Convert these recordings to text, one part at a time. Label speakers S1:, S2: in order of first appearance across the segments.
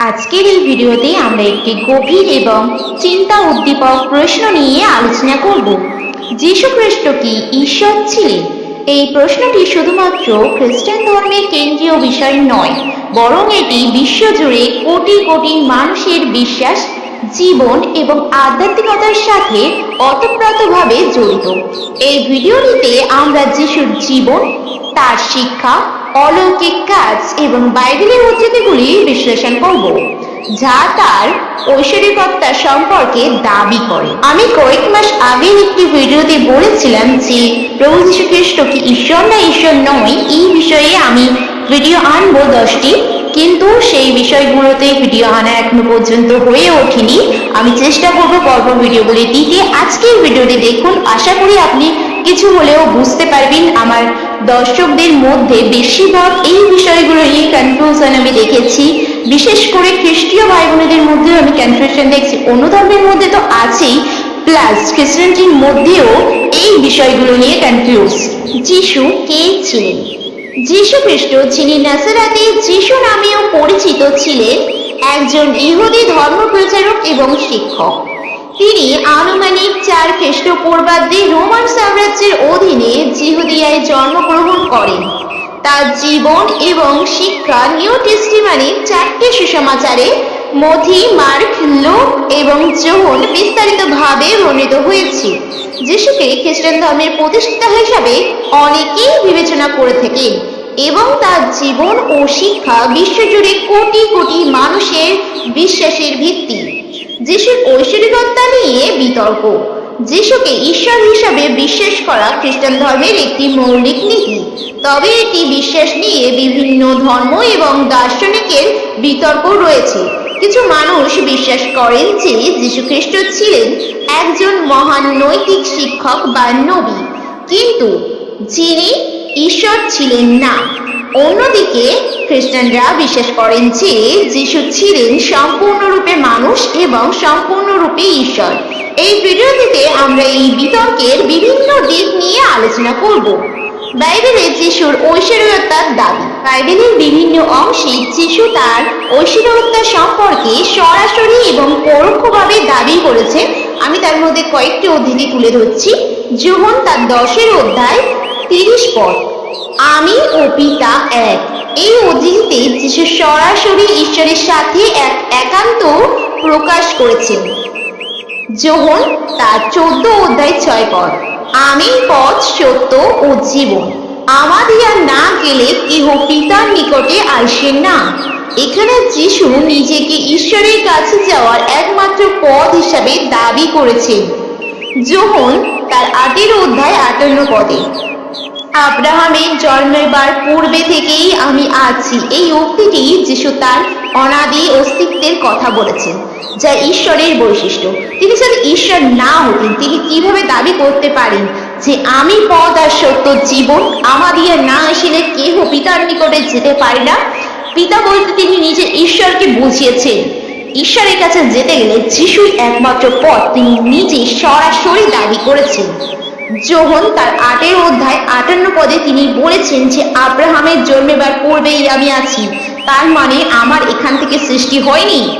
S1: আজকের এই ভিডিওতে আমরা একটি গভীর এবং চিন্তা উদ্দীপক প্রশ্ন নিয়ে আলোচনা করব। যীশু খ্রিস্ট কি ঈশ্বর ছিলেন? এই প্রশ্নটি শুধুমাত্র খ্রিস্টান ধর্মের কেন্দ্রীয় বিষয় নয়, বরং এটি বিশ্বজুড়ে কোটি কোটি মানুষের বিশ্বাস, জীবন এবং আধ্যাত্মিকতার সাথে অতপ্রতভাবে জড়িত। এই ভিডিওটিতে আমরা যিশুর জীবন, তার শিক্ষা অলৌকিক কাজ এবং বাইবেলের উদ্ধৃতিগুলি বিশ্লেষণ করব, যা তার ঐশ্বরিকতা সম্পর্কে দাবি করে। আমি কয়েক মাস আগের একটি ভিডিওতে বলেছিলাম যে প্রভু যীশু খ্রিস্ট কি ঈশ্বর না ঈশ্বর নয়, এই বিষয়ে আমি ভিডিও আনব দশটি, কিন্তু সেই বিষয়গুলোতে ভিডিও আনা এখনও পর্যন্ত হয়ে ওঠেনি। আমি চেষ্টা করব পর্ব ভিডিওগুলি দিতে। আজকের ভিডিওটি দেখুন। আশা করি আপনি কিছু হলেও বুঝতে পারবেন, আমার দর্শকদের মধ্যে বেশিরভাগ এই বিষয়গুলো নিয়ে কনফিউশন আমি দেখেছি। বিশেষ করে খ্রিস্টীয় ভাই বোনেদের মধ্যেও আমি কনফিউশন দেখছি। অন্য ধর্মের মধ্যে তো আছেই প্লাস খ্রিস্টানটির মধ্যেও এই বিষয়গুলো নিয়ে কনফিউজ যিশু কে ছিলেন? যীশু খ্রিস্ট যিনি নাসারাতে যিশু নামেও পরিচিত ছিলেন একজন ইহুদি ধর্ম প্রচারক এবং শিক্ষক। তিনি আনুমানিক চার খ্রিস্টপূর্বাব্দে রোমান সাম্রাজ্যের অধীনে জিহুদিয়ায় জন্মগ্রহণ করেন। তার জীবন এবং শিক্ষা নিউ টেস্টিমানির চারটি সুসমাচারে মথি, মার্ক, লোক এবং যোহন বিস্তারিতভাবে বর্ণিত হয়েছে। যিশুকে খ্রিস্টান ধর্মের প্রতিষ্ঠাতা হিসাবে অনেকেই বিবেচনা করে থাকে এবং তার জীবন ও শিক্ষা বিশ্বজুড়ে কোটি কোটি মানুষের বিশ্বাসের ভিত্তি। যিশুর ঐশ্বরিকতা নিয়ে বিতর্ক। যিশুকে ঈশ্বর হিসাবে বিশ্বাস করা খ্রিস্টান ধর্মের একটি মৌলিক নীতি। তবে এটি বিশ্বাস নিয়ে বিভিন্ন ধর্ম এবং দার্শনিকের বিতর্ক রয়েছে। কিছু মানুষ বিশ্বাস করেন যে যীশু খ্রিস্ট ছিলেন একজন মহান নৈতিক শিক্ষক বা নবী। কিন্তু যিনি ঈশ্বর ছিলেন না। অন্যদিকে খ্রিস্টানরা বিশ্বাস করেন যে যিশু ছিলেন সম্পূর্ণরূপে মানুষ এবং সম্পূর্ণরূপে ঈশ্বর। এই ভিডিওটিতে আমরা এই বিতর্কের বিভিন্ন দিক নিয়ে আলোচনা করব। বাইবেলে যিশুর ঐশ্বরিয়তার দাবি। বাইবেলের বিভিন্ন অংশে যিশু তার ঐশ্বরিয়তা সম্পর্কে সরাসরি এবং পরোক্ষভাবে দাবি করেছে। আমি তার মধ্যে কয়েকটি উদ্ধৃতি তুলে ধরছি। যোহন তার দশের অধ্যায় তিরিশ পদ। আমি ও পিতা এক। এই উদ্ধৃতিতে যিশু সরাসরি ঈশ্বরের সাথে এক একান্ত প্রকাশ করেছেন। যোহন তার চোদ্দ অধ্যায় ছয় পদ। আমি পথ, সত্য ও জীবন। আমাদিয়া না গেলে কেহ পিতার নিকটে আসেন না। এখানে যিশু নিজেকে ঈশ্বরের কাছে যাওয়ার একমাত্র পথ হিসাবে দাবি করেছেন। যোহন তার আটের অধ্যায় আটান্ন পদে। আব্রাহামের জন্মেবার পূর্বে থেকেই আমি আছি। এই উক্তিটি যিশু তার অনাদি অস্তিত্বের কথা বলেছেন, যা ঈশ্বরের বৈশিষ্ট্য। তিনি যদি ঈশ্বর না হতেন, তিনি কীভাবে দাবি করতে পারেন যে আমি পদ আর সত্য জীবন আমাদিয়া না আসিলে কেহ পিতার নিকটে যেতে পারে না? পিতা বলতে তিনি নিজে ঈশ্বরকে বুঝিয়েছেন। ঈশ্বরের কাছে যেতে গেলে যিশুই একমাত্র পথ। তিনি নিজে সরাসরি দাবি করেছেন। যোহন তার আটের অধ্যায় আটান্ন পদে তিনি বলেছেন যে আব্রাহামের জন্মেবার পূর্বেই আমি আছি। তার মানে আমার এখান থেকে সৃষ্টি হয়নি।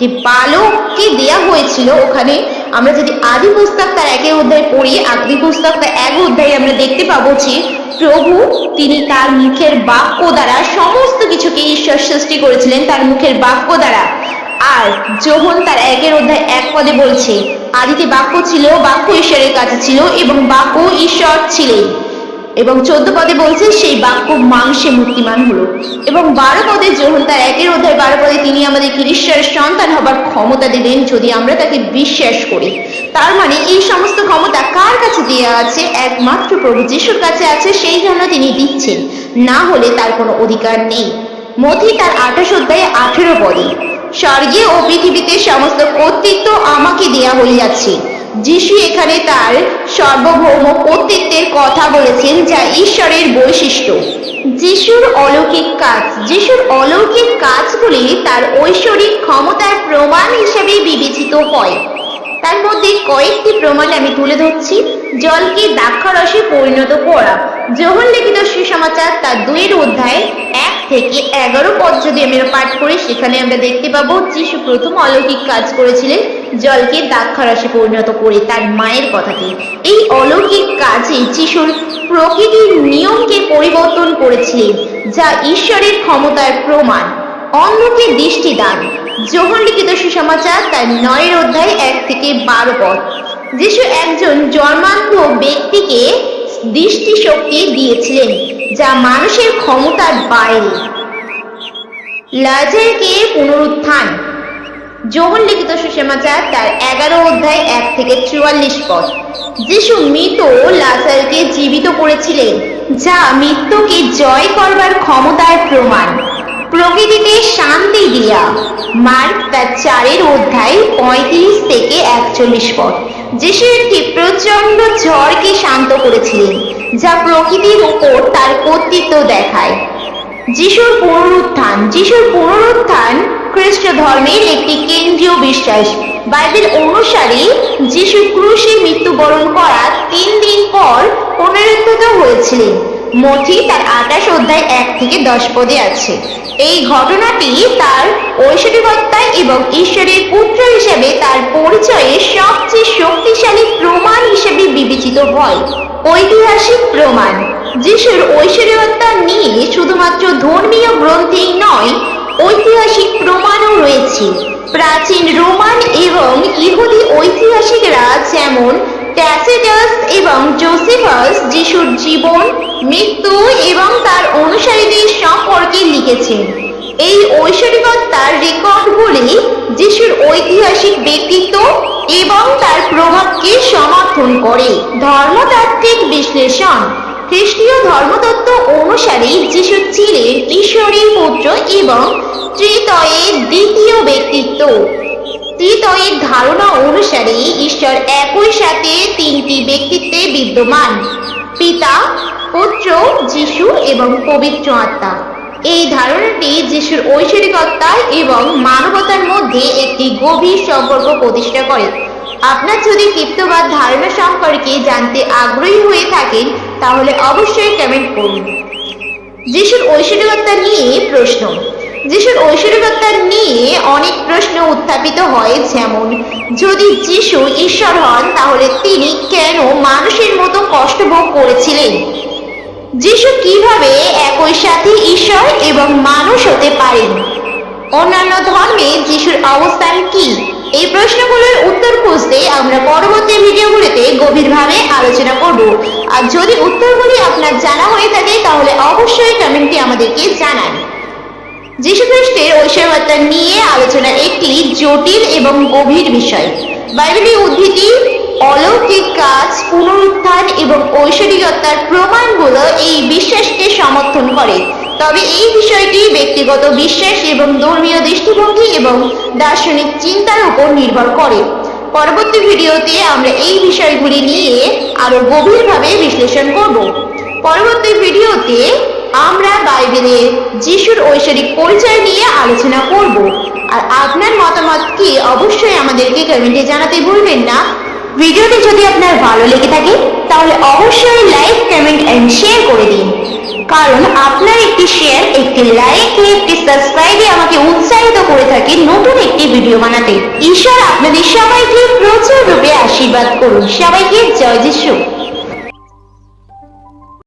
S1: যে বালককে দেয়া হয়েছিল ওখানে, আমরা যদি আদি পুস্তক তার একের অধ্যায় পড়ি আদি পুস্তক তার এক অধ্যায়ে আমরা দেখতে পাবো যে প্রভু তিনি তার মুখের বাক্য দ্বারা সমস্ত কিছুকে ঈশ্বর সৃষ্টি করেছিলেন তার মুখের বাক্য দ্বারা। আর যোহন তার একের অধ্যায় এক পদে বলছে, আদিতে বাক্য ছিল, বাক্য ঈশ্বরের কাছে ছিল এবং বাক্য ঈশ্বর ছিলেন এবং চোদ্দ পদে বলছে, সেই বাক্য মাংসে মূর্তিমান হলো। এবং বারো পদে যোহন তার একের অধ্যায় বারো পদে তিনি আমাদের ঈশ্বরের সন্তান হবার ক্ষমতা দিলেন যদি আমরা তাকে বিশ্বাস করি। তার মানে এই সমস্ত ক্ষমতা কার কাছে দেওয়া আছে? একমাত্র প্রভু যিশুর কাছে আছে, সেই জন্য তিনি দিচ্ছেন। না হলে তার কোনো অধিকার নেই। মথি তার আঠাশ অধ্যায়ে আঠেরো পদে স্বর্গে ও পৃথিবীতে সমস্ত কর্তৃত্ব আমাকে দেয়া হইয়াছে। যিশু এখানে তার সর্বভৌম কর্তৃত্বের কথা বলেছেন, যা ঈশ্বরের বৈশিষ্ট্য। যিশুর অলৌকিক কাজ, যিশুর অলৌকিক কাজগুলি তার ঐশ্বরিক ক্ষমতার প্রমাণ হিসেবে বিবেচিত হয়। তার মধ্যে কয়েকটি প্রমাণ আমি তুলে ধরছি। জলকে দ্রাক্ষারসে পরিণত করা। যোহন লিখিত সুসমাচার তার দুইয়ের অধ্যায় এক থেকে এগারো পদ যদি আমরা পাঠ করি সেখানে আমরা দেখতে পাবো, যিশু প্রথম অলৌকিক কাজ করেছিলেন, জলকে দাক্ষারসে পরিণত করে তার মায়ের কথাতে এই অলৌকিক কাজে যিশুর প্রকৃতির নিয়মকে পরিবর্তন করেছিলেন, যা ঈশ্বরের ক্ষমতার প্রমাণ। অন্ধকে দৃষ্টিদান। যোহন লিখিত সুসমাচার তার নয়ের অধ্যায় এক থেকে বারো পদ। যিশু একজন জন্মান্ধ ব্যক্তিকে দৃষ্টিশক্তি দিয়েছিলেন, যা মানুষের ক্ষমতার বাইরে। লাজারকে পুনরুত্থান। যোহন লিখিত সুসমাচার তার এগারো অধ্যায় এক থেকে চুয়াল্লিশ পদ। যিশু মৃত লাজারকে জীবিত করেছিলেন, যা মৃত্যুকে জয় করবার ক্ষমতার প্রমাণ। প্রকৃতিতে শান্তি দিয়া। মার্ক তার চারের অধ্যায় পঁয়ত্রিশ থেকে একচল্লিশ পদ। যিশু একটি প্রচণ্ড ঝড়কে শান্ত করেছিলেন, যা প্রকৃতির উপর তার কর্তৃত্ব দেখায়। যিশুর পুনরুত্থান যিশুর পুনরুত্থান খ্রিস্ট ধর্মের একটি কেন্দ্রীয় বিশ্বাস। বাইবেল অনুসারে যিশু ক্রুশে মৃত্যুবরণ করার তিন দিন পর পুনরুত্থিত হয়েছিলেন। মথি তার আঠাশ অধ্যায় এক থেকে দশ পদে আছে। এই ঘটনাটি তার ঐশ্বরিকতা এবং ঈশ্বরের পুত্র হিসেবে তার পরিচয়ের সবচেয়ে শক্তিশালী প্রমাণ হিসেবে বিবেচিত হয়। ঐতিহাসিক প্রমাণ, যিশুর ঐশ্বরিকতা নিয়ে শুধুমাত্র ধর্মীয় গ্রন্থেই নয়, ঐতিহাসিক প্রমাণও রয়েছে। প্রাচীন রোমান এবং ইহুদি ঐতিহাসিকরা যেমন ট্যাসিটাস এবং জোসেফাস যিশুর জীবন, মৃত্যু এবং তার অনুসারীদের সম্পর্কে লিখেছেন। এই ঐশ্বরিকতার রেকর্ডগুলি যিশুর ঐতিহাসিক ব্যক্তিত্ব এবং তার প্রভাবকে সমর্থন করে। ধর্মতাত্ত্বিক বিশ্লেষণ। খ্রিস্টীয় ধর্মতত্ত্ব অনুসারে যিশু ছিলেন ঈশ্বরের পুত্র এবং ত্রিতয়ের দ্বিতীয় ব্যক্তিত্ব। ত্রিতয়ের ধারণা অনুসারে ঈশ্বর একই সাথে তিনটি ব্যক্তিত্বে বিদ্যমান, পিতা, পুত্র, যিশু এবং পবিত্র আত্মা। এই ধারণাটি যিশুর ঐশ্বরিকতা এবং মানবতার মধ্যে একটি গভীর সম্পর্ক প্রতিষ্ঠা করে। আপনার যদি কৃপ্তবাদ ধারণা সম্পর্কে জানতে আগ্রহী হয়ে থাকেন, তাহলে অবশ্যই কমেন্ট করুন। যিশুর ঐশ্বরিকতা নিয়ে প্রশ্ন। যিশুর ঐশ্বরিকতা নিয়ে অনেক প্রশ্ন উত্থাপিত হয়, যেমন, যদি যিশু ঈশ্বর হন, তাহলে তিনি কেন মানুষের মতো কষ্ট ভোগ করেছিলেন? যিশু কীভাবে একই সাথে ঈশ্বর এবং মানুষ হতে পারেন? অন্যান্য ধর্মে যিশুর অবস্থান কি? এই প্রশ্নগুলোর উত্তর খুঁজতে আমরা পরবর্তী ভিডিওগুলিতে গভীরভাবে আলোচনা করব। আর যদি উত্তরগুলি আপনার জানা হয়ে থাকে, তাহলে অবশ্যই কমেন্টে আমাদেরকে জানান। যীশু খ্রিস্টের ঐশ্বর্যতা নিয়ে আলোচনা একটি জটিল এবং গভীর বিষয়। বাইবেলের উদ্ধৃতি, অলৌকিক কাজ, পুনরুত্থান এবং ঐশ্বরিকতার প্রমাণগুলো এই বিশ্বাসকে সমর্থন করে। তবে এই বিষয়টি ব্যক্তিগত বিশ্বাস এবং ধর্মীয় দৃষ্টিভঙ্গি এবং দার্শনিক চিন্তার উপর নির্ভর করে। পরবর্তী ভিডিওতে আমরা এই বিষয়গুলি নিয়ে আরও গভীরভাবে বিশ্লেষণ করব। পরবর্তী ভিডিওতে আমরা বাইবেলে যিশুর ঐশ্বরিক পরিচয় নিয়ে আলোচনা করব। আর আপনার মতামত কি অবশ্যই আমাদেরকে কমেন্টে জানাতে ভুলবেন না। ভিডিওটি যদি আপনার ভালো লেগে থাকে, তাহলে অবশ্যই লাইক, কমেন্ট অ্যান্ড শেয়ার করে দিন। কারণ আপনার একটি শেয়ার একটি লাইক একটি সাবস্ক্রাইবে আমাকে উৎসাহিত করে থাকে নতুন একটি ভিডিও বানাতে। ঈশ্বর আপনাদের সবাইকে প্রচুর রূপে আশীর্বাদ করুন। সবাইকে জয় যিশু।